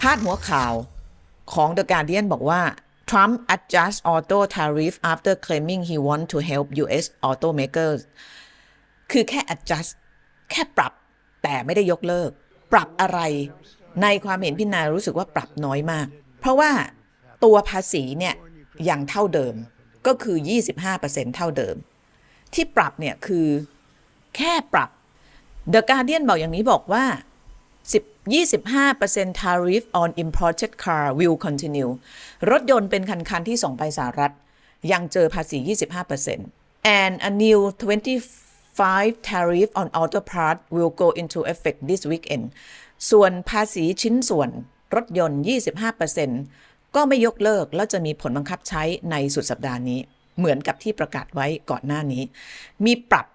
พาดหัวข่าวของ The Guardian บอกว่า Trump adjusts auto tariff after claiming he want to help US automakers คือแค่ adjust แค่ปรับแต่ไม่ได้ยกเลิก ปรับอะไร ในความเห็นพี่นารู้สึกว่าปรับน้อยมาก เพราะว่าตัวภาษีเนี่ยยังเท่าเดิมก็คือ 25%เท่าเดิม ที่ปรับเนี่ยคือแค่ปรับ The Guardian บอกอย่างนี้บอกว่า 25% tariff on imported car will continue รถยนต์เป็นคันๆที่ส่งไปสหรัฐ ยังเจอภาษี 25% and a new 25 tariff on auto parts will go into effect this weekend ส่วนภาษีชิ้นส่วนรถยนต์ 25%ก็ไม่ยกเลิกแล้วจะมีผลบังคับใช้ในสุดสัปดาห์นี้ เหมือนกับที่ประกาศไว้ก่อนหน้านี้ มีปรับ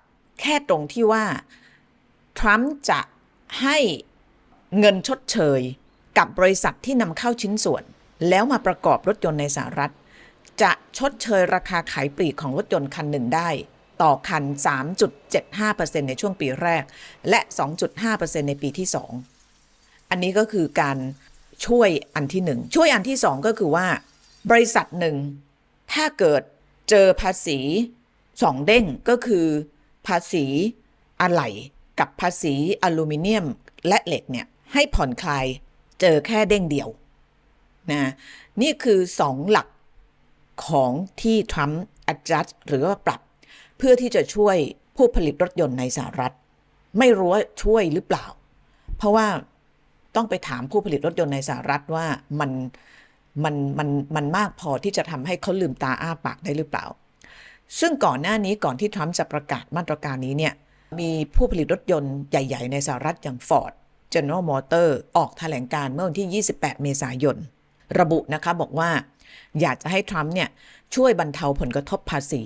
แค่ตรงที่ว่า ทรัมป์จะให้ เงินชดเชย กับบริษัทที่นำเข้าชิ้นส่วน แล้วมาประกอบรถยนต์ในสหรัฐ จะชดเชยราคาขายปลีกของรถยนต์คันหนึ่งได้ ต่อคัน 3.75%ในช่วงปีแรก และ 2.5%ในปีที่ 2 อันนี้ก็คือการช่วยอันที่หนึ่งช่วยอันที่สองก็คือว่า บริษัทหนึ่งถ้าเกิดเจอภาษีสองเด้งก็คือภาษีอะไหล่กับภาษีอลูมิเนียมและเหล็กเนี่ย ให้ผ่อนคลายเจอแค่เด้งเดียวนะนี่คือสองหลักของที่ทรัมป์ adjust หรือว่าปรับ เพื่อที่จะช่วยผู้ผลิตรถยนต์ในสหรัฐ ไม่รู้ว่าช่วยหรือเปล่า เพราะว่าต้องไปถามผู้ผลิตรถยนต์ในสหรัฐว่ามันมันมันมันมากพอที่จะทำให้เขาลืมตาอ้าปากได้หรือเปล่า ซึ่งก่อนหน้านี้ก่อนที่ทรัมป์จะประกาศมาตรการนี้เนี่ยมีผู้ผลิตรถยนต์ใหญ่ ๆ ในสหรัฐอย่าง Ford General Motor ออกแถลงการเมื่อวันที่ 28 เมษายน ระบุนะคะบอกว่า อยากจะให้ทรัมป์เนี่ยช่วยบรรเทาผลกระทบภาษี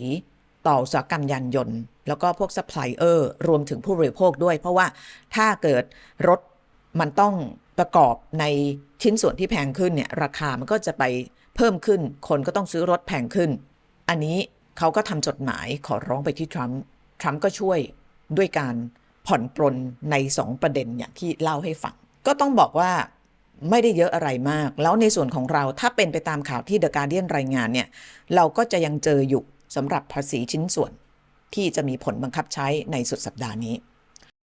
ต่ออุตสาหกรรมยานยนต์ แล้วก็พวกซัพพลายเออร์รวมถึงผู้บริโภคด้วย เพราะว่าถ้าเกิดรถมันต้องประกอบในชิ้นส่วนที่แพงขึ้นเนี่ยราคามันก็จะไปเพิ่มขึ้น คนก็ต้องซื้อรถแพงขึ้น อันนี้เขาก็ทำจดหมายขอร้องไปที่ทรัมป์ทรัมป์ก็ช่วยด้วยการ ผ่อนปรนใน 2 ประเด็นอย่างที่เล่าให้ฟัง ก็ต้องบอกว่าไม่ได้เยอะอะไรมาก แล้วในส่วนของเราถ้าเป็นไปตามข่าวที่เดอะการเดียนรายงานเนี่ย เราก็จะยังเจออยู่สำหรับภาษีชิ้นส่วน ที่จะมีผลบังคับใช้ในสุดสัปดาห์นี้